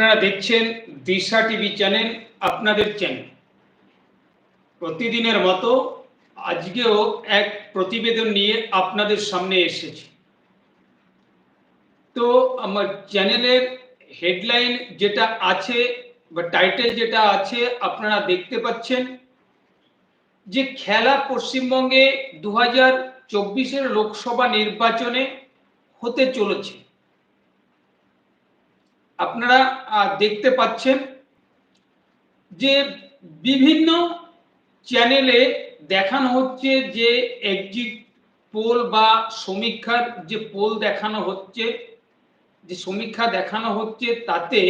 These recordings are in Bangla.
আপনারা দেখছেন দিশা টিভি চ্যানেল, আপনাদের চ্যানেল প্রতিদিনের মতো আজকেও এক প্রতিবেদন নিয়ে আপনাদের সামনে এসেছি। তো আমার চ্যানেলের হেডলাইন যেটা আছে বা টাইটেল যেটা আছে, আপনারা দেখতে পাচ্ছেন যে খেলা পশ্চিমবঙ্গে দু হাজার চব্বিশের লোকসভা নির্বাচনে হতে চলেছে। আপনারা দেখতে পাচ্ছেন যে বিভিন্ন চ্যানেলে দেখানো হচ্ছে যে এক্সিট পোল বা সমীক্ষার যে পোল দেখানো হচ্ছে, যে সমীক্ষা দেখানো হচ্ছে, তাতে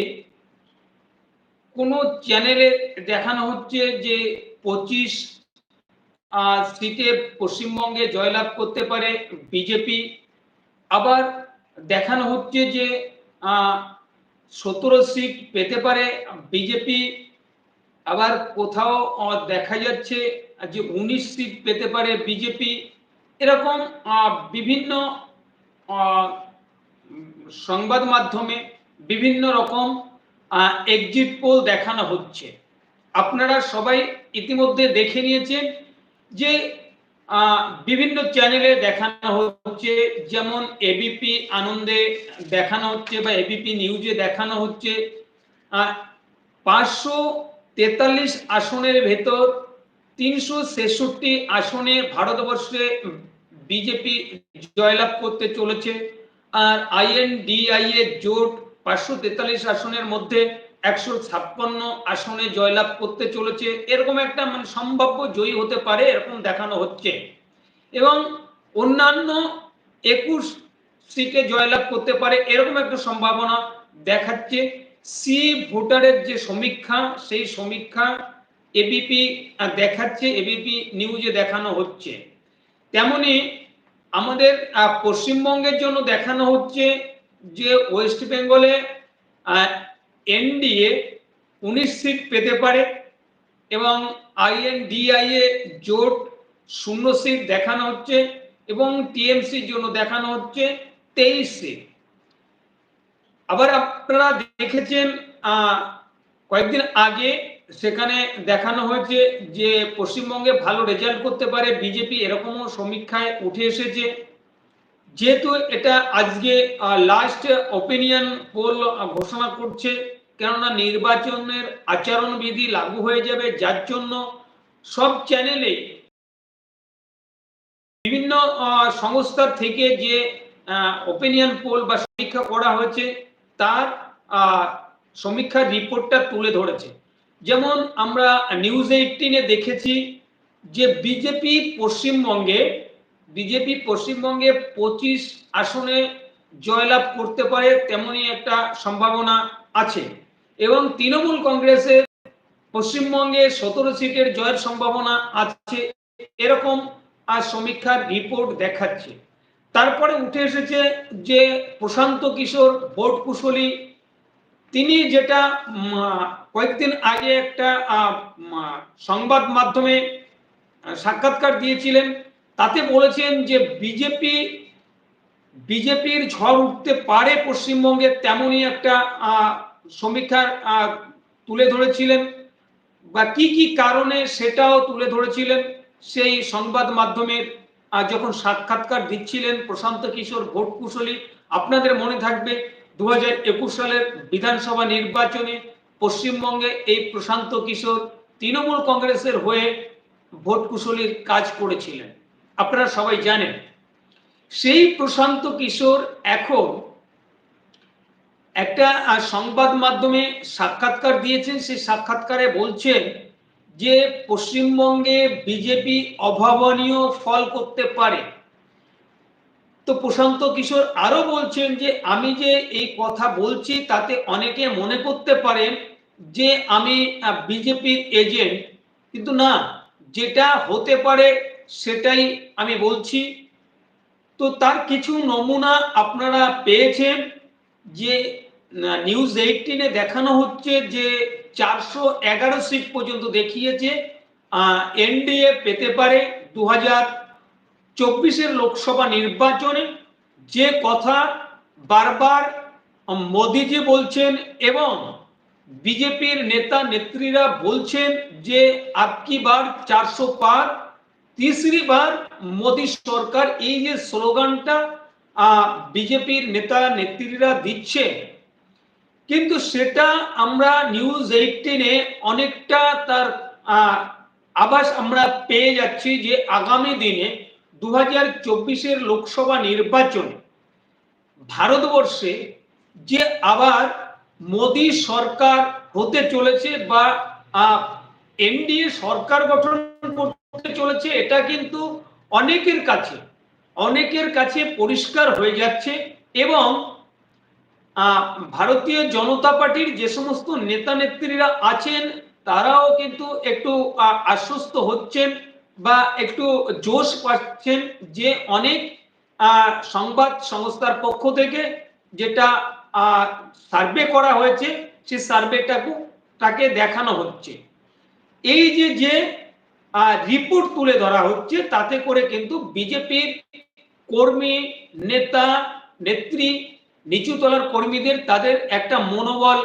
কোনো চ্যানেলে দেখানো হচ্ছে যে পঁচিশ সিটে পশ্চিমবঙ্গে জয়লাভ করতে পারে বিজেপি। আবার দেখানো হচ্ছে যে সতেরো সিট পেতে পারে বিজেপি আবার কোথাও দেখা যাচ্ছে যে উনিশ সিট পেতে পারে বিজেপি এরকম বিভিন্ন সংবাদ মাধ্যমে বিভিন্ন রকম এক্সিট পোল দেখানো হচ্ছে। আপনারা সবাই ইতিমধ্যে দেখে নিয়েছেন যে বিভিন্ন চ্যানেলে দেখানো হচ্ছে, যেমন এবিপি আনন্দে দেখানো হচ্ছে বা এবিপি নিউজে দেখানো হচ্ছে। পাঁচশো তেতাল্লিশ আসনের ভেতর তিনশো ছেষট্টি আসনে ভারতবর্ষে বিজেপি জয়লাভ করতে চলেছে। আর আইএনডিআই এর জোট পাঁচশো তেতাল্লিশ আসনের মধ্যে একশো ছাপ্পান্ন আসনে জয়লাভ করতে চলেছে। এরকম একটা মানে সম্ভাব্য জয়ী হতে পারে, এরকম দেখানো হচ্ছে। এবং অন্যান্য একুশ সিটে জয়লাভ করতে পারে, এরকম একটা সম্ভাবনা দেখাচ্ছে। সি ভোটারের যে সমীক্ষা, সেই সমীক্ষা এবিপি দেখাচ্ছে, এবিপি নিউজে দেখানো হচ্ছে। তেমনি আমাদের পশ্চিমবঙ্গের জন্য দেখানো হচ্ছে যে ওয়েস্ট বেঙ্গলে এনডিএ উনিশ সিট পেতে পারে এবং আইএনডিআইএ জোট শূন্য সিট দেখানো হচ্ছে এবং টিএমসির জন্য দেখানো হচ্ছে তেইশ সিট আবার আপনারা দেখেছেন কয়েকদিন আগে সেখানে দেখানো হয়েছে যে পশ্চিমবঙ্গে ভালো রেজাল্ট করতে পারে বিজেপি এরকমও সমীক্ষায় উঠে এসেছে। যেহেতু এটা আজকে লাস্ট ওপিনিয়ন পোল ঘোষণা করছে কেননা নির্বাচনের আচরণবিধি লাগু হয়ে যাবে যার জন্য সব চ্যানেলে বিভিন্ন আহ, সংস্থার থেকে যে ওপিনিয়ন পোল বা সমীক্ষা করা হয়েছে তার সমীক্ষার রিপোর্টটা তুলে ধরেছে। যেমন আমরা নিউজ এইটিনে দেখেছি যে বিজেপি পশ্চিমবঙ্গে বিজেপি পশ্চিমবঙ্গে পঁচিশ আসনে জয়লাভ করতে পারে তেমনই একটা সম্ভাবনা আছে। এবং তৃণমূল কংগ্রেসের পশ্চিমবঙ্গে সতেরো সিটের জয়ের সম্ভাবনা আছে এরকম আর সমীক্ষার রিপোর্ট দেখাচ্ছে। তারপরে উঠে এসেছে যে প্রশান্ত কিশোর, ভোট কুশলী, তিনি যেটা কয়েকদিন আগে একটা সংবাদ মাধ্যমে সাক্ষাৎকার দিয়েছিলেন। তাতে বলেছেন যে বিজেপি, বিজেপির ঝড় উঠতে পারে পশ্চিমবঙ্গে তেমনই একটা সমীক্ষার তুলে ধরেছিলেন। বা কি কি কারণে সেটাও তুলে ধরেছিলেন সেই সংবাদ মাধ্যমের যখন সাক্ষাৎকার দিচ্ছিলেন প্রশান্ত কিশোর ভোট কুশলী আপনাদের মনে থাকবে দু হাজার একুশ সালের বিধানসভা নির্বাচনে পশ্চিমবঙ্গে এই প্রশান্ত কিশোর তৃণমূল কংগ্রেসের হয়ে ভোট কুশলীর কাজ করেছিলেন। আপনারা সবাই জানেন, সেই প্রশান্ত কিশোর এখন একটা সংবাদ মাধ্যমে সাক্ষাৎকার দিয়েছেন। সেই সাক্ষাৎকারে বলছেন যে পশ্চিমবঙ্গে বিজেপি অভাবনীয় ফল করতে পারে। তো প্রশান্ত কিশোর আরও বলছেন যে, আমি যে এই কথা বলছি তাতে অনেকে মনে করতে পারেন যে, আমি বিজেপির এজেন্ট। কিন্তু না, যেটা হতে পারে সেটাই আমি বলছি। তো তার কিছু নমুনা আপনারা পেয়েছেন যে নিউজ এইটিনে দেখানো হচ্ছে যে, চারশো এগারো সিট পর্যন্ত দেখিয়েছে। এনডিএ পেতে পারে দু হাজার চব্বিশের লোকসভা নির্বাচনে। যে কথা বারবার মোদিজি বলছেন এবং বিজেপির নেতা নেত্রীরা বলছেন যে আপকি বার চারশো পার তিসরি বার মোদী সরকার এই যে স্লোগানটা বিজেপির নেতা নেত্রীরা দিচ্ছে, কিন্তু সেটা আমরা নিউজ এইটিনে অনেকটা তার আভাস আমরা পেয়ে যাচ্ছি যে আগামী দিনে দু হাজার চব্বিশের লোকসভা নির্বাচন ভারতবর্ষে যে আবার মোদী সরকার হতে চলেছে বা এনডিএ সরকার গঠন চলেছে, এটা কিন্তু অনেকের কাছে অনেকের কাছে পরিষ্কার হয়ে যাচ্ছে এবং ভারতীয় জনতা পার্টির যে সমস্ত নেতা নেত্রীরা আছেন, তারাও কিন্তু একটু আশ্বস্ত হচ্ছেন বা একটু জোশ পাচ্ছেন যে অনেক সংবাদ সংস্থার পক্ষ থেকে যেটা সার্ভে করা হয়েছে সেই সার্ভেটাকে, তাকে দেখানো হচ্ছে। এই যে যে রিপোর্ট তুলে ধরা হচ্ছে, তাতে করে কিন্তু বিজেপির কর্মী, নেতা, নেত্রী নিচু তলার কর্মীদের তাদের একটা মনোবল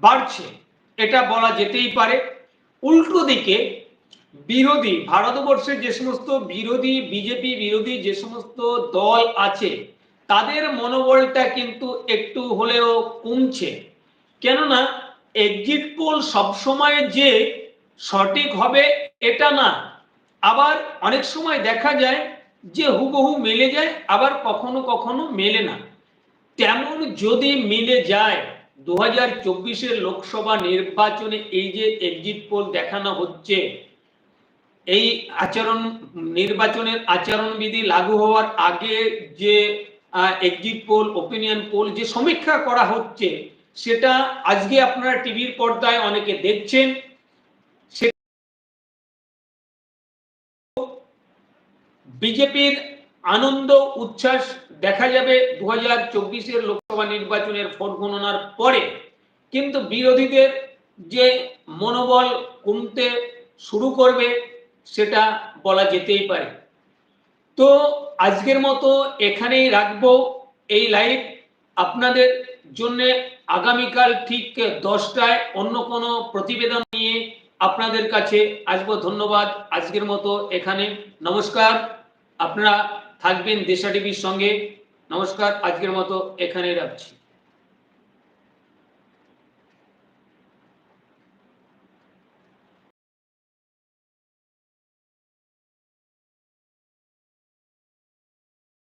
বাড়ছে। এটা বলা যেতেই পারে। উল্টো দিকে বিরোধী, ভারতবর্ষের যে সমস্ত বিরোধী, বিজেপি বিরোধী যে সমস্ত দল আছে, তাদের মনোবলটা কিন্তু একটু হলেও কমছে। কেননা এক্সিট পোল সবসময় যে সঠিক হবে এটা না। আবার অনেক সময় দেখা যায় যে হুবহু মিলে যায়, আবার কখনো কখনো মেলে না। তেমন যদি মিলে যায় দু হাজার চব্বিশের লোকসভা নির্বাচনে এই যে এক্সিট পোল দেখানো হচ্ছে, এই আচরণ, নির্বাচনের আচরণবিধি লাগু হওয়ার আগে যে এক্সিট পোল ওপিনিয়ন পোল যে সমীক্ষা করা হচ্ছে, সেটা আজকে আপনারা টিভির পর্দায় অনেকে দেখছেন। বিজেপির আনন্দ উচ্ছ্বাস দেখা যাবে দু হাজার চব্বিশের লোকসভা নির্বাচনের ভোট গণনার পরে। কিন্তু বিরোধীদের যে মনোবল কমতে শুরু করবে সেটা বলা যেতেই পারে। তো আজকের মতো এখানেই রাখব এই লাইভ। আপনাদের জন্য আগামীকাল ঠিক দশটায় অন্য কোনো প্রতিবেদন নিয়ে আপনাদের কাছে আসব। ধন্যবাদ। আজকের মতো এখানে। নমস্কার। আপনারা থাকবেন দেশা টিভির সঙ্গে। নমস্কার আজকের মতো এখানে রাখছি।